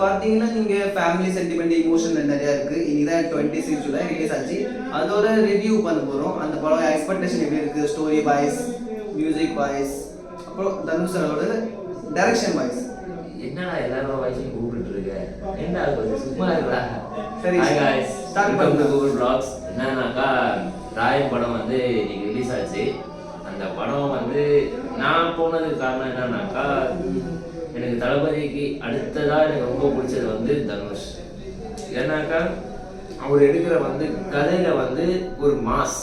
பார்த்தீங்கன்னா நீங்கள் family sentiment emotion நிறையா இருக்குது இன்னைக்கு தான் டுவெண்ட்டி சிக்ஸ் ஜூலை ரிலீஸ் ஆச்சு. அதோட ரிவ்யூ பண்ண போகிறோம் அந்த படம் எக்ஸ்பெக்டேஷன் எப்படி இருக்குது ஸ்டோரி வாய்ஸ் மியூசிக் வாய்ஸ் அப்புறம் தனுஷ் சாரோட டைரக்ஷன் வாய்ஸ் என்னடா எல்லாரும் வயசையும் கூப்பிட்டு இருக்க? என்ன சும்மா இருக்கடா சரி, வெல்கம் பண்ணுங்க. கூகுள் பிளாக்ஸ் என்னன்னாக்கா ராயன் படம் வந்து இன்னைக்கு ரிலீஸ் ஆச்சு. அந்த படம் வந்து நான் போனதுக்கு காரணம் என்னன்னாக்கா எனக்கு தளபதிக்கு அடுத்ததா எனக்கு ரொம்ப பிடிச்சது வந்து தனுஷ். ஏன்னாக்கா அவர் எடுக்கிற வந்து கதையில வந்து ஒரு மாஸ்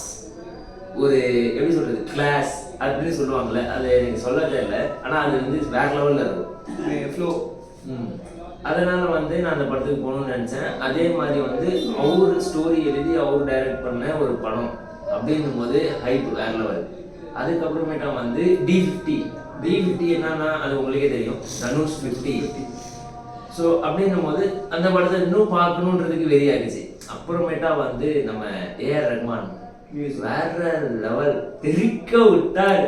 ஒரு எப்படி சொல்றது கிளாஸ் அப்படின்னு சொல்லுவாங்கல்ல அது எனக்கு சொல்ல தெரியல ஆனா அது வந்து வேற லெவல்ல இருக்கும். ஃப்ளோ ம். அதனால வந்து நான் அந்த படத்துக்கு போகணும்னு நினைச்சேன். அதே மாதிரி வந்து அவர் ஸ்டோரி எழுதி அவர் டைரக்ட் பண்ண ஒரு படம் அப்படின்னும் போது ஹைப் வேற லெவல் அதுக்கப்புறமேட்டா வந்து டி ஃபிஃப்டி டி ஃபிஃப்டி என்னன்னா அது உங்களுக்கே தெரியும். தனுஷ் ஃபிஃப்டி ஸோ அப்படின்னும் போது அந்த படத்தை இன்னும் பார்க்கணுன்றதுக்கு வெறி ஆகிடுச்சு அப்புறமேட்டா வந்து நம்ம ஏஆர் ரஹ்மான். வேற லெவல் தெறிக்க விட்டார்.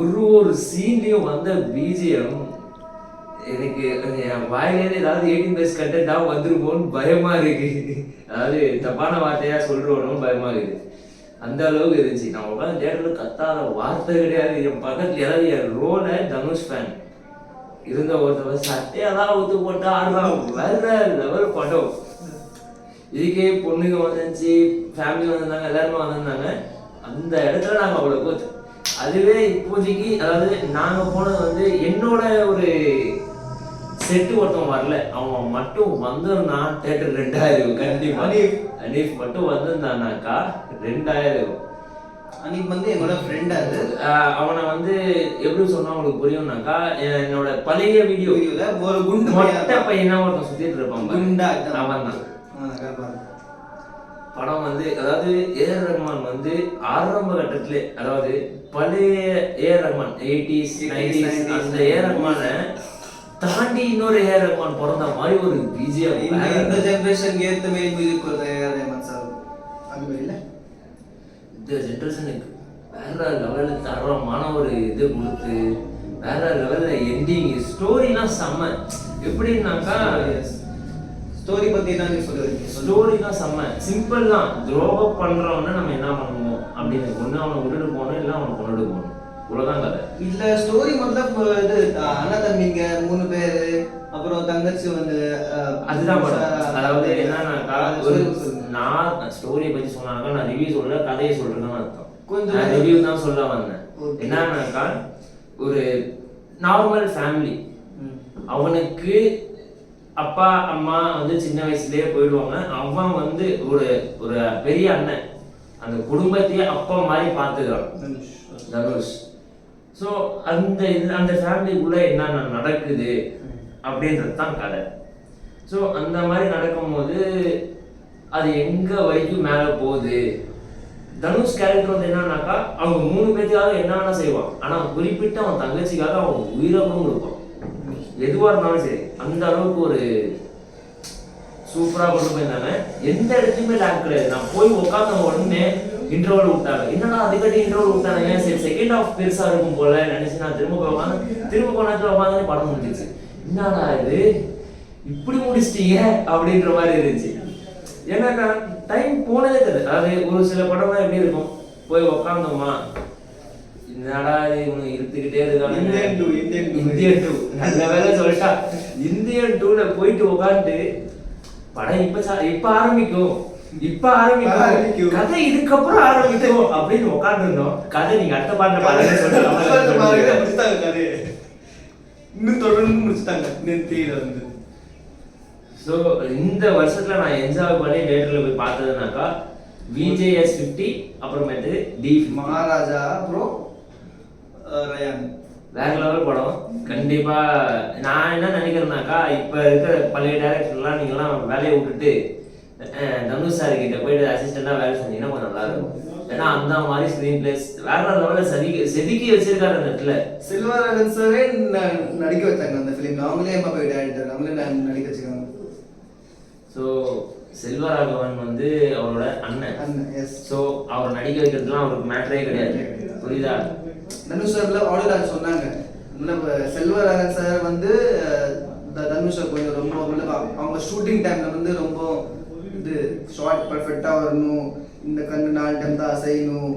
ஒரு ஒரு சீன்லயும் வந்த பிஜிஎம் எனக்கு என் வாயிலேருந்து ஏதாவது எயிட்டீன் பிளஸ் கண்டென்ட்டா வந்துருமோன்னு பயமா இருக்கு. அதாவது தப்பான வார்த்தையா சொல்றோன்னு பயமா இருக்கு. அந்த அளவுக்கு இருந்துச்சு. நான் உட்காந்து தேட்டரில் கத்தாத வார்த்தை கிடையாது. என் பக்கத்துல ஏதாவது என் ரோல தனுஷ் ஃபேன் இருந்த ஒருத்தவன் சட்டையெல்லாம் ஊத்து போட்டு ஆடுறான். வேற லெவல் படம் இதுக்கே பொண்ணுங்க வந்துச்சு ஃபேமிலி வந்திருந்தாங்க எல்லாருமே வந்திருந்தாங்க. அந்த இடத்துல நாங்கள் அவ்வளோ கோத்து அதுவே இப்போதைக்கு அதாவது நாங்கள் போனது வந்து என்னோட ஒரு செட்டு ஒருத்தன் வரல. அவன் மட்டும் வந்திருந்தான் தேட்டர் ரெண்டாயிரம் கண்டிப்பாக அனீஃப். மட்டும் வந்திருந்தானாக்கா ரெண்டாயிரம். அன்னைக்கு வந்து என்னோட ஃப்ரெண்ட் அது. அவனை வந்து எப்படி சொன்னா உங்களுக்கு புரியும்னாக்கா என்னோட பழைய வீடியோ வீடியோல ஒரு குண்டு மொட்டை பையனா ஒருத்தன் சுத்திட்டு இருப்பான். குண்டா அவன் தான் படம் வந்து அதாவது ஏஆர் ரஹ்மான் வந்து ஆரம்ப கட்டத்திலே அதாவது பழைய A R Rahman eighties 80s, nineties 90s. அந்த ஏஆர் ரஹ்மானை தாண்டி இன்னொரு ஏஆர் ரஹ்மான் பிறந்த மாதிரி ஒரு பிஜிஎம் இந்த ஜெனரேஷனுக்கு ஏத்த மாதிரி மியூசிக் கொடுத்த ஏஆர் ரஹ்மான் சார் அது மாதிரி இல்ல? இந்த ஜென்ரேஷனுக்கு வேற லெவலில் தரமான ஒரு இது கொடுத்து வேற லெவலில் எண்டிங் ஸ்டோரிலாம் செம்ம. எப்படின்னாக்கா ஸ்டோரி பத்தி என்ன நீ சொல்லுவீங்க ஸ்டோரிலாம் செம்ம. சிம்பிள் தான். துரோகம் பண்றவன நம்ம என்ன பண்ணுவோம்? அப்படின்னு. ஒண்ணு அவனை விட்டுட்டு போகணும் இல்லை அவனை கொண்டுட்டு போகணும். இவ்வளவுதான் கதை இல்ல ஸ்டோரி முதல்ல இது அண்ணன் தம்பிங்க மூணு பேரு அப்புறம் தங்கச்சி வந்து அதுதான் படம். அதாவது ஒரு. நான் ஸ்டோரியை பத்தி சொன்னாக்கா நான் ரிவ்யூ சொல்ல கதையை சொல்றேன்னு அர்த்தம். கொஞ்சம் ரிவ்யூ தான் சொல்ல வந்தேன். என்னன்னாக்கா ஒரு நார்மல் ஃபேமிலி. அவனுக்கு அப்பா அம்மா வந்து சின்ன வயசுலயே போயிடுவாங்க. அவன் வந்து ஒரு ஒரு பெரிய அண்ணன். அந்த குடும்பத்தையே அப்பா மாதிரி பார்த்துக்கிறான். தனுஷ். ஸோ அந்த இது அந்த ஃபேமிலிக்குள்ளே என்னென்ன நடக்குது அப்படின்றது தான் கதை. ஸோ அந்த மாதிரி நடக்கும்போது அது எங்கே வரைக்கும் மேலே போகுது? தனுஷ் கேரக்டர் வந்து என்னன்னாக்கா அவங்க மூணு பேத்துக்காக என்னென்ன செய்வான். ஆனால் குறிப்பிட்ட அவன் தங்கச்சிக்காக அவன் உயிரை கூட கொடுப்பான். எதுவாக இருந்தாலும் சரி அந்த அளவுக்கு ஒரு சூப்பராக கொண்டு போயிருந்தாங்க. எந்த இடத்துலையுமே லேக் கிடையாது. நான் போய் உட்காந்த உடனே இன்டர்வல் விட்டாங்க. என்னடா அதுக்கடி இன்டர்வல் விட்டானுங்க சரி செகண்ட் ஹாஃப் பெருசா இருக்கும் போல நினைச்சு நான் திரும்ப போய் உட்காந்து திரும்ப கொஞ்ச நேரத்துல உட்காந்து படம் முடிஞ்சிச்சு என்னடா இது? இப்படி முடிச்சிட்டீங்க? அப்படின்ற மாதிரி இருந்துச்சு. ஏன்னா டைம் போனதே தெரியாது அதாவது ஒரு சில படம்லாம் எப்படி இருக்கும்? போய் உட்காந்தோமா என்னடா இது இவனு இழுத்துக்கிட்டே இருக்காங்க Indian two, Indian two. Indian two. நல்ல வேலை சொல்லிட்டா. இந்தியன் டூல போயிட்டு உட்காந்து படம் இப்ப இப்ப ஆரம்பிக்கும். இப்ப ஆரம்பிக்கும். கதை இதுக்கப்புறம் ஆரம்பிக்கும் அப்படின்னு உட்கார்ந்து இருந்தோம் கதை நீங்க அடுத்த அடுத்த பாருங்க, முடிச்சிட்டாங்க கதையை. இன்னும் தொடர்ந்து முடிச்சிட்டாங்க. நெத்தியில வந்து. ஸோ இந்த வருஷத்துல நான் என்ஜாய் பண்ணி தேட்டர்ல போய் பார்த்ததுனாக்கா விஜேஎஸ் ஃபிஃப்டி அப்புறமேட்டு டி மகாராஜா அப்புறம் ரயான். வேற லெவல் படம். கண்டிப்பா நான் என்ன நினைக்கிறேன்னாக்கா இப்ப இருக்கிற பழைய டேரக்டர்லாம் நீங்கலாம் வேலையை விட்டுட்டு தனுஷ் சார் கிட்ட போயிட்டு அசிஸ்டண்டா வேலை செஞ்சீங்கன்னா கொஞ்சம் நல்லா இருக்கும். ஏன்னா அந்த மாதிரி ஸ்க்ரீன் பிளேஸ் வேற லெவலில் செதுக்கி செதுக்கி வச்சிருக்காரு அந்த இடத்துல. சில்வர் அரன்சரே நடிக்க வச்சாங்க அந்த ஃபிலிம் அவங்களே எம்மா போய் டேரக்டர் அவங்களே நடிக்க வச்சுக்காங்க. ஸோ செல்வராகவன் வந்து அவரோட அண்ணன். அண்ணன் எஸ் ஸோ அவர் நடிக்க வைக்கிறதுலாம் அவருக்கு மேட்டரே கிடையாது. புரியுதா? தனுஷ் சார்ல ஆடியோ சொன்னாங்க. செல்வராகன் சார் வந்து தனுஷ் சார் கொஞ்சம் ரொம்ப அவங்க ஷூட்டிங் டைம்ல வந்து ரொம்ப இது ஷார்ட் பர்ஃபெக்டாக வரணும். இந்த கண்ணு நாலு டைம் தான் அசையணும்.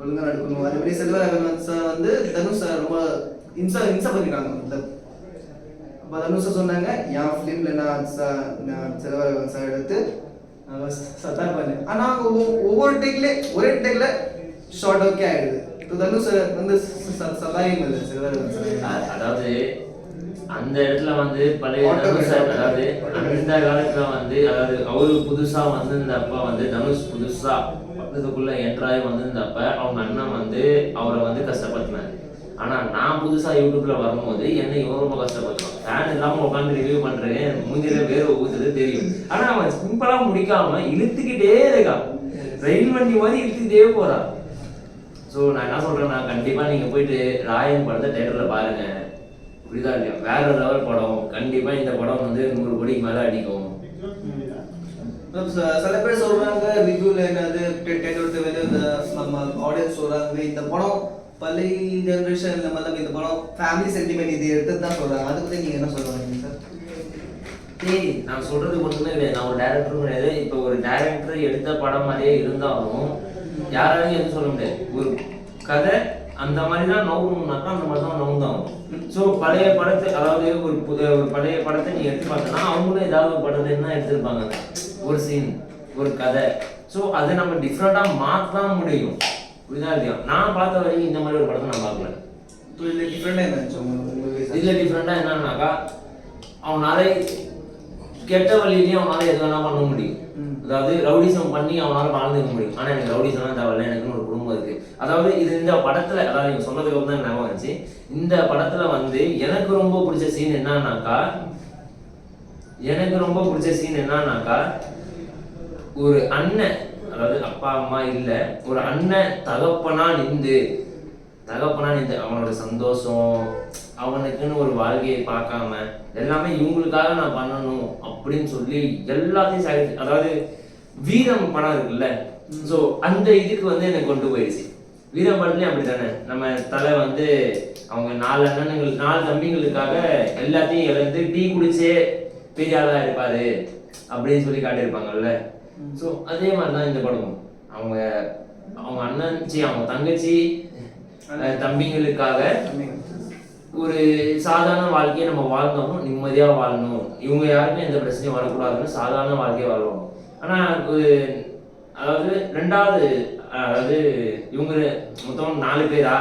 ஒழுங்காக நடக்கணும். அதே மாதிரி செல்வராகவன் சார் வந்து தனுஷ் சார் ரொம்ப இன்சா இன்சா பண்ணிருக்காங்க. இந்த அப்போ தனுஷ் சார் சொன்னாங்க என் ஃபிலிம்ல நான் சார் நான் செல்வராகவன் சார் எடுத்து சத்தா பண்ணேன். ஆனால் ஒவ்வொ- ஒவ்வொரு டேக்ல ஒரே டேக்ல ஷார்ட் ஓகே ஆகிடுது தனுஷ் சார் வந்து சதாயம் இல்லை செல்வராகவன் சார் அதாவது அந்த இடத்துல வந்து பழைய. தனுஷ் அதாவது அந்த காலத்துல வந்து அதாவது அவரு புதுசா வந்திருந்தப்ப வந்து தனுஷ் புதுசா பக்கத்துக்குள்ள என்ட்ராய் வந்திருந்தப்ப அவங்க அண்ணன் வந்து அவரை வந்து கஷ்டப்படுத்தினாரு. ஆனா நான் புதுசா யூடியூப்ல வரும்போது என்னை இவன் ரொம்ப கஷ்டப்படுத்தும் ஃபேன் இல்லாம உட்காந்து ரிவ்யூ பண்றேன் மூஞ்சில வேற ஊத்துறது தெரியும். ஆனா அவன் சிம்பிளா முடிக்காம இழுத்துக்கிட்டே இருக்கான். ரயில் வண்டி மாதிரி இழுத்துக்கிட்டே போறான். ஸோ நான் என்ன சொல்றேன்னா கண்டிப்பா நீங்க போயிட்டு ராயன் படத்தை தேட்டர்ல பாருங்க. புரியுதா இல்லையா? வேற லெவல் படம். கண்டிப்பா இந்த படம் வந்து நூறு கோடிக்கு மேல அடிக்கும். சில பேர் சொல்றாங்க ரிவ்யூல என்னது நம்ம ஆடியன்ஸ் சொல்றாங்க. இந்த படம் பழைய ஜெனரேஷன் இந்த மாதிரி இந்த படம் ஃபேமிலி சென்டிமெண்ட் இது எடுத்து தான் சொல்றாங்க. அதை பத்தி நீங்க என்ன சொல்றாங்க சார் நான் சொல்றது ஒண்ணுமே கிடையாது. நான் ஒரு டேரக்டரும் கிடையாது. இப்போ ஒரு டேரக்டர் எடுத்த படம் மாதிரியே இருந்தாலும் யாராலையும் எதுவும் சொல்ல முடியாது. ஒரு கதை அந்த மாதிரி தான் நோக்கணும்னாக்கா அந்த மாதிரி தான் நோந்தாகும் ஸோ பழைய படத்தை அதாவது ஒரு புது ஒரு பழைய படத்தை நீ எடுத்து பார்த்தனா அவங்களும் ஏதாவது ஒரு படத்தை என்ன எடுத்திருப்பாங்க? ஒரு சீன் ஒரு கதை. ஸோ அதை நம்ம டிஃப்ரெண்ட்டாக மாற்ற முடியும். புரியுதா இல்லையா? நான் பார்த்த வரைக்கும் இந்த மாதிரி ஒரு படத்தை நான் பார்க்கல. இதில் டிஃப்ரெண்டாக என்ன இதுல டிஃப்ரெண்டா என்னன்னாக்கா அவனால கெட்ட வழியிலையும் அவனால எது வேணா பண்ண முடியும். அதாவது ரவுடிசம் பண்ணி அவனால வாழ்ந்துக்க முடியும். ஆனா எனக்கு ரவுடிசம்லாம் தேவையில்ல. எனக்குன்னு ஒரு குடும்பம் இருக்கு. அதாவது இது இந்த படத்துல அதாவது நீங்க சொன்னதுக்கு தான் ஞாபகம் வந்துச்சு. இந்த படத்துல வந்து எனக்கு ரொம்ப பிடிச்ச சீன் என்னன்னாக்கா எனக்கு ரொம்ப பிடிச்ச சீன் என்னன்னாக்கா ஒரு அண்ணன் அதாவது அப்பா அம்மா இல்ல ஒரு அண்ணன் தகப்பனா நின்று தகப்பனா நின்று அவனோட சந்தோஷம் அவனுக்குன்னு ஒரு வாழ்க்கையை பார்க்காம எல்லாமே இவங்களுக்காக நான் பண்ணணும் அப்படின்னு சொல்லி எல்லாத்தையும் சாக்ரி அதாவது வீரம் படம் இருக்குல்ல ஸோ அந்த இதுக்கு வந்து என்னை கொண்டு போயிடுச்சு வீரம் அப்படி தானே நம்ம தலை வந்து அவங்க நாலு அண்ணனுங்கள் நாலு தம்பிங்களுக்காக எல்லாத்தையும் இழந்து டீ குடிச்சே பெரிய ஆளாக இருப்பார் அப்படின்னு சொல்லி காட்டியிருப்பாங்கல்ல? ஸோ அதே மாதிரி தான் இந்த படம் அவங்க அவங்க அண்ணன் சி அவங்க தங்கச்சி தம்பிங்களுக்காக ஒரு சாதாரண வாழ்க்கையை நம்ம வாழ்ந்தோம் நிம்மதியாக வாழணும். இவங்க யாருக்கும் எந்த பிரச்சனையும் வரக்கூடாதுன்னு சாதாரண வாழ்க்கையை வாழணும் ஆனா ஒரு அதாவது ரெண்டாவது அதாவது இவங்க மொத்தம் நாலு பேரா?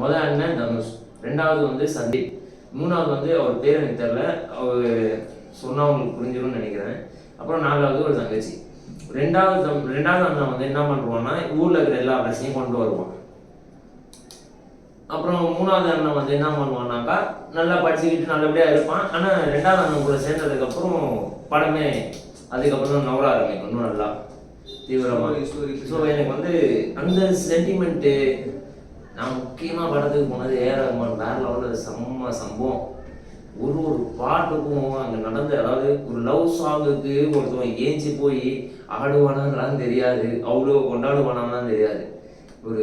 முத அண்ணன் தனுஷ். ரெண்டாவது வந்து சந்தீப். மூணாவது வந்து அவர் பேர் எனக்கு தெரியல. அவர் சொன்னா அவங்களுக்கு புரிஞ்சிடும்னு நினைக்கிறேன். அப்புறம் நாலாவது ஒரு தங்கச்சி. ரெண்டாவது தம் ரெண்டாவது அண்ணன் வந்து என்ன பண்ணுவான்னா ஊர்ல இருக்கிற எல்லா பிரச்சனையும் கொண்டு வருவான். அப்புறம் மூணாவது அண்ணன் வந்து என்ன பண்ணுவான்னாக்கா நல்லா படிச்சுக்கிட்டு நல்லபடியா இருப்பான். ஆனா ரெண்டாவது அண்ணன் கூட சேர்ந்ததுக்கு அப்புறம் படமே அதுக்கப்புறம் தான் நவர ஆரம்பிக்கும் இன்னும் நல்லா தீவிரமா. Story, story. ஸோ எனக்கு வந்து அந்த சென்டிமெண்ட்டு நான் முக்கியமா படத்துக்கு போனது ஏ ஆர் ரஹ்மான் வேற லெவலில் செம்ம சம்பவம். ஒரு ஒரு பாட்டுக்கும் அங்க நடந்த அதாவது ஒரு லவ் சாங்குக்கு ஒருத்தவன் ஏஞ்சி போய் ஆடுவானான்லாம் தெரியாது. அவ்வளோ கொண்டாடுவானான்லாம் தெரியாது. ஒரு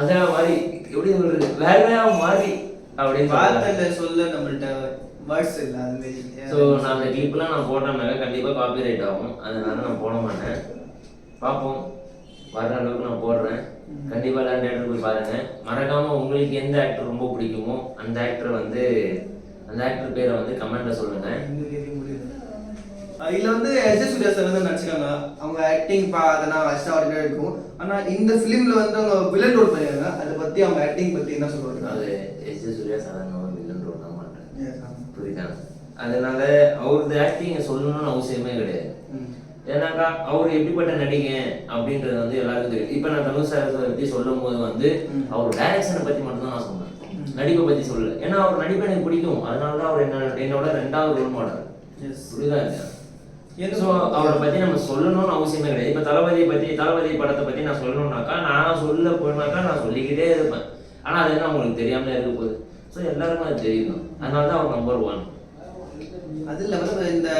அதே மாதிரி எப்படி ஒரு வேற மாதிரி அப்படின்னு சொல்ல நம்மள்ட்ட வேர்ட்ஸ் இல்லை அது மாதிரி. ஸோ நான் அந்த கிளிப்லாம் நான் போட்டேன்னாக்க கண்டிப்பாக காப்பி ரைட் ஆகும். அதனால நான் போட மாட்டேன். பார்ப்போம். வர்ற அளவுக்கு நான் போடுறேன். கண்டிப்பாக எல்லாரும் தேட்டர் போய் பாருங்க. மறக்காம உங்களுக்கு எந்த ஆக்டர் ரொம்ப பிடிக்குமோ அந்த ஆக்டர் வந்து அந்த ஆக்டர் பேரை வந்து கமெண்ட்ல சொல்லுங்க. இந்த தேதி முடியுது. அஹ் இதுல வந்து எஸ் எஸ் சூர்யா சார் வந்து நடிச்சிருக்காங்க. அவங்க ஆக்டிங் பா அதெல்லாம் அஷ்டாவடியா இருக்கும். ஆனா இந்த ஃபிலிம்ல வந்து அவங்க வில்லன் ரோல் பண்ணிருக்காங்க. அதை பத்தி அவங்க ஆக்டிங் பத்தி என்ன சொல்றாங்க அது எஸ் ஜே சூர்யா சாதாரண வில்லன் ரோல் தான் மாட்டேன். புரியுதா? அதனால அவரது ஆக்டிங்கை சொல்லணும்னு அவசியமே கிடையாது. ஏன்னாக்கா அவர் எப்படிப்பட்ட நடிகன் அப்படின்றது வந்து எல்லாருக்கும் தெரியும். இப்போ நான் தனுஷ் சார் பத்தி சொல்லும் போது வந்து. அவர் டைரக்ஷனை பத்தி மட்டும் தான் நான் சொன்னேன். நடிப்பை பத்தி சொல்லல. ஏன்னா அவர் நடிப்பு எனக்கு பிடிக்கும். அதனால தான் அவர் என்ன என்னோட ரெண்டாவது ரோல் மாடல். புரியுதா இல்லையா? ஸோ அவரை பத்தி நம்ம சொல்லணும்னு அவசியமே கிடையாது. இப்போ தளபதியை பத்தி தளபதி படத்தை பத்தி நான் சொல்லணும்னாக்கா நான் சொல்ல போனாக்கா நான் சொல்லிக்கிட்டே இருப்பேன். ஆனா அது என்ன உங்களுக்கு தெரியாமலே இருக்க போகுது. ஸோ எல்லாருக்கும் அது தெரியும். அதனால தான் அவர் நம்பர் ஒன் அது இல்லாம இந்த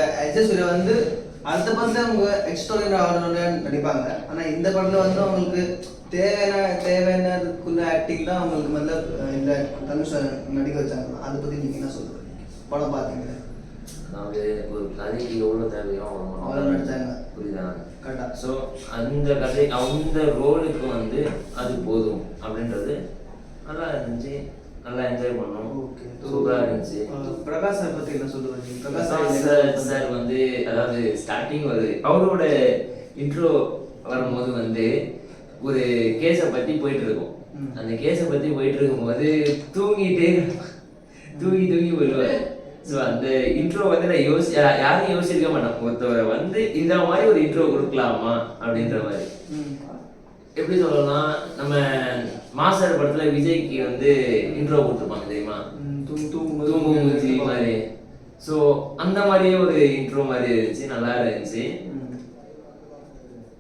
சூர்யா வந்து அடுத்த படத்துல அவங்க எக்ஸ்ட்ராடினரி நடிப்பாங்க ஆனா இந்த படத்துல வந்து அவங்களுக்கு தேவையான தேவையானதுக்குள்ள ஆக்டிங் தான் அவங்களுக்கு அஹ், இந்த தனுஷ் நடிக்க வச்சாங்க. அதை பத்தி நீங்க என்ன சொல்றீங்க? படம் பார்த்தீங்க அதாவது ஒரு கதைக்கு எவ்வளோ தேவையோ அவ்வளோ நடிச்சாங்க. புரியுதா? கரெக்டா. ஸோ அந்த கதை அந்த ரோலுக்கு வந்து அது போதும் அப்படின்றது நல்லா இருந்துச்சு. நல்லா என்ஜாய் பண்ணோம் சூப்பராக இருந்துச்சு. பிரகாஷ் சார் பத்தி என்ன சொல்லுவீங்க? பிரகாஷ் சார் வந்து அதாவது ஸ்டார்டிங் ஒரு அவரோட இன்ட்ரோ வரும்போது வந்து ஒரு கேஸை பற்றி போயிட்டு இருக்கும். அந்த கேஸை பற்றி போயிட்டு இருக்கும்போது தூங்கிட்டே தூங்கி தூங்கி வருவார் ஸோ அந்த இன்ட்ரோ வந்து நான் யோசி யாரும் யோசிச்சிருக்க மாட்டேன். ஒருத்தவரை வந்து இந்த மாதிரி ஒரு இன்ட்ரோ கொடுக்கலாமா அப்படின்ற மாதிரி. எப்படி சொல்லலாம் நம்ம மாஸ்டர் படத்துல விஜய்க்கு வந்து இன்ட்ரோ கொடுத்துருப்பாங்க தெரியுமா? தூங்கும் மூஞ்சி மாதிரி. ஸோ அந்த மாதிரியே ஒரு இன்ட்ரோ மாதிரி இருந்துச்சு நல்லா இருந்துச்சு. ம்.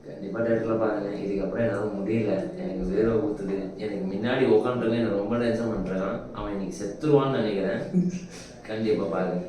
கண்டிப்பா தேட்டரில் பாருங்க. இதுக்கப்புறம் என்னால் முடியல. எனக்கு வேற ஊத்துது எனக்கு முன்னாடி உட்காந்துருக்கேன் எனக்கு ரொம்ப டென்ஷன் பண்றான் அவன் இன்னைக்கு செத்துருவான்னு நினைக்கிறேன். கண்டிப்பா பாருங்க.